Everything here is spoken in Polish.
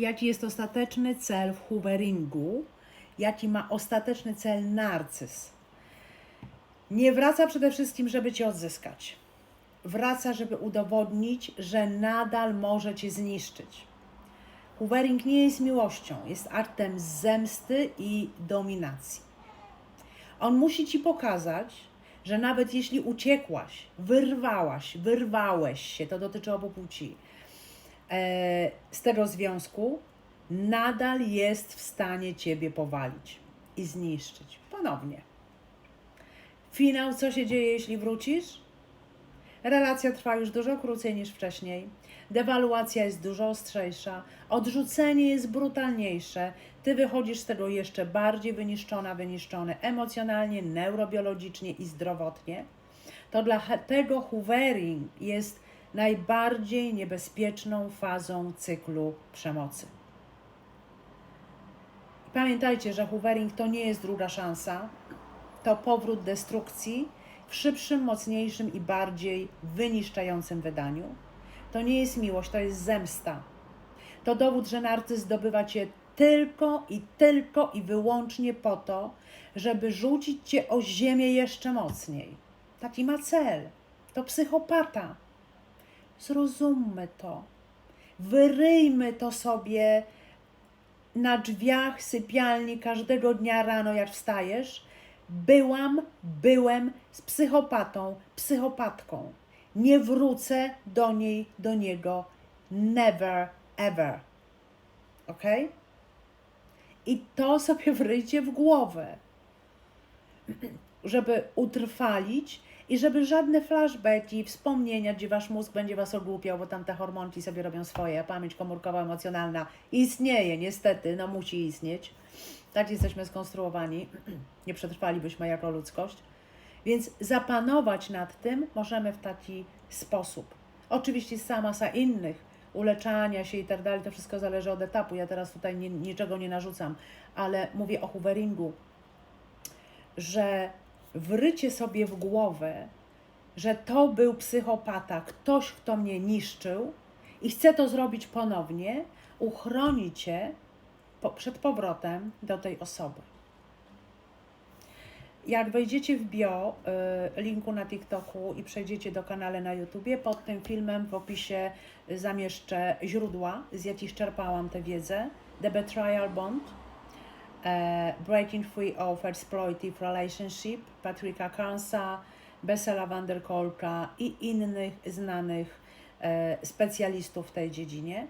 jaki jest ostateczny cel w hooveringu, jaki ma ostateczny cel narcyz. Nie wraca przede wszystkim, żeby cię odzyskać. Wraca, żeby udowodnić, że nadal może cię zniszczyć. Hoovering nie jest miłością, jest aktem zemsty i dominacji. On musi ci pokazać, że nawet jeśli uciekłaś, wyrwałaś, wyrwałeś się, to dotyczy obu płci, z tego związku, nadal jest w stanie ciebie powalić i zniszczyć ponownie. Finał, co się dzieje, jeśli wrócisz? Relacja trwa już dużo krócej niż wcześniej. Dewaluacja jest dużo ostrzejsza, odrzucenie jest brutalniejsze. Ty wychodzisz z tego jeszcze bardziej wyniszczona, wyniszczony emocjonalnie, neurobiologicznie i zdrowotnie. To dlatego hoovering jest najbardziej niebezpieczną fazą cyklu przemocy. Pamiętajcie, że hoovering to nie jest druga szansa, to powrót destrukcji w szybszym, mocniejszym i bardziej wyniszczającym wydaniu. To nie jest miłość, to jest zemsta. To dowód, że narcyz zdobywa cię tylko i tylko i wyłącznie po to, żeby rzucić cię o ziemię jeszcze mocniej. Taki ma cel. To psychopata. Zrozummy to. Wyryjmy to sobie na drzwiach sypialni każdego dnia rano, jak wstajesz. Byłam, byłem z psychopatą, psychopatką. Nie wrócę do niej, do niego. Never, ever. Ok? I to sobie wryjcie w głowę, żeby utrwalić i żeby żadne flashbacki, wspomnienia, gdzie wasz mózg będzie was ogłupiał, bo tam te hormonki sobie robią swoje, pamięć komórkowa, emocjonalna istnieje, niestety, no musi istnieć. Tak jesteśmy skonstruowani, nie przetrwalibyśmy jako ludzkość. Więc zapanować nad tym możemy w taki sposób. Oczywiście sama masa innych, uleczania się i tak dalej, to wszystko zależy od etapu. Ja teraz tutaj nie, niczego nie narzucam, ale mówię o hooveringu, że wrycie sobie w głowę, że to był psychopata, ktoś, kto mnie niszczył i chce to zrobić ponownie, uchroni cię po, przed powrotem do tej osoby. Jak wejdziecie w bio y, linku na TikToku i przejdziecie do kanału na YouTubie, pod tym filmem w opisie zamieszczę źródła, z jakich czerpałam tę wiedzę. The Betrayal Bond, e, Breaking Free of Exploitive Relationship, Patricka Carnsa, Bessela van der Kolka i innych znanych e, specjalistów w tej dziedzinie.